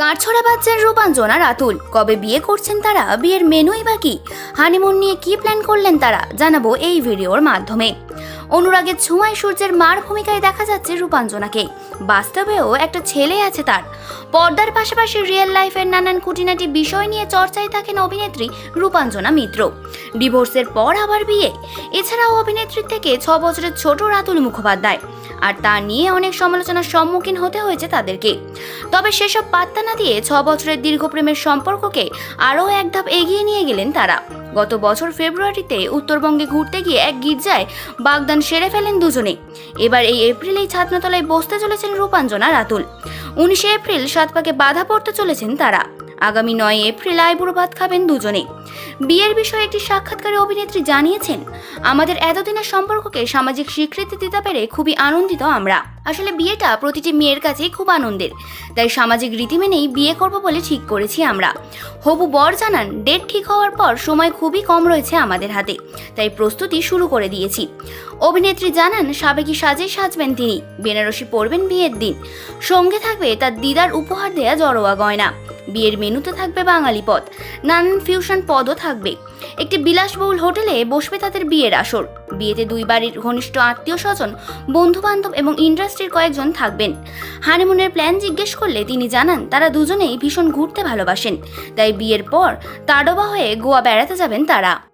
কাঠছড়া বাচ্চার রূপাঞ্জন আর আতুল কবে বিয়ে করছেন তারা? বিয়ের মেনুই বা কি? হানিমুন নিয়ে কি প্ল্যান করলেন তারা? জানাব এই ভিডিওর মাধ্যমে। অনুরাগের ছোঁয়ায় সূর্যের মার ভূমিকায় দেখা যাচ্ছে রূপাঞ্জনাকে। বাস্তবেও একটা ছেলে আছে তার। পর্দার পাশাপাশি রিয়েল লাইফের নানান খুঁটিনাটি বিষয় নিয়ে চর্চায় থাকেন অভিনেত্রী রূপাঞ্জনা মিত্র। ডিভোর্সের পর আবার বিয়ে। এছাড়াও অভিনেত্রীর থেকে ছ বছরের ছোট রাতুল মুখোপাধ্যায়। আর তা নিয়ে অনেক সমালোচনার সম্মুখীন হতে হয়েছে তাদেরকে। তবে সেসব পাত্তা না দিয়ে ছ বছরের দীর্ঘ প্রেমের সম্পর্ককে আরও এক ধাপ এগিয়ে নিয়ে গেলেন তারা। গত বছর ফেব্রুয়ারিতে উত্তরবঙ্গে ঘুরতে গিয়ে এক গির্জায় বাগদান সেরে ফেলেন দুজনে। এবার এই এপ্রিলেই ছাদনাতলায় বসতে চলেছেন রূপাঞ্জনা রাতুল। উনিশে এপ্রিল সাত পাকে বাধা পড়তে চলেছেন তারা। আগামী নয় এপ্রিল আইবুড়ো ভাত খাবেন দুজনে বিয়ের বিষয়ে একটি সাক্ষাৎকারে অভিনেত্রী জানিয়েছেন, আমাদের এতদিনের সম্পর্ককে সামাজিক স্বীকৃতি দিতে পেরে খুবই আনন্দিত আমরা। আসলে বিয়েটা প্রতিটি মেয়ের কাছেই খুব আনন্দের, তাই সামাজিক রীতি মেনেই বিয়ে করব বলে ঠিক করেছি আমরা। হবু বর জানান, ডেট ঠিক হওয়ার পর সময় খুবই কম রয়েছে আমাদের হাতে, তাই প্রস্তুতি শুরু করে দিয়েছি। অভিনেত্রী জানান, সাবেকি সাজে সাজবেন তিনি, বেনারসি পরবেন বিয়ের দিন। সঙ্গে থাকবে তার দিদার উপহার দেয়া জড়োয়া গয়না। বিয়ের মেনুতে থাকবে বাঙালি পদ নানান ফিউশন পদও থাকবে। একটি বিলাসবহুল হোটেলে বসবে তাদের বিয়ের আসর। বিয়েতে দুই বাড়ির ঘনিষ্ঠ আত্মীয় স্বজন বন্ধু বান্ধব এবং ইন্ডাস্ট্রির কয়েকজন থাকবেন। হানিমুনের প্ল্যান জিজ্ঞেস করলে তিনি জানান, তারা দুজনেই ভীষণ ঘুরতে ভালোবাসেন। তাই বিয়ের পর তাডোবা হয়ে গোয়া বেড়াতে যাবেন তারা।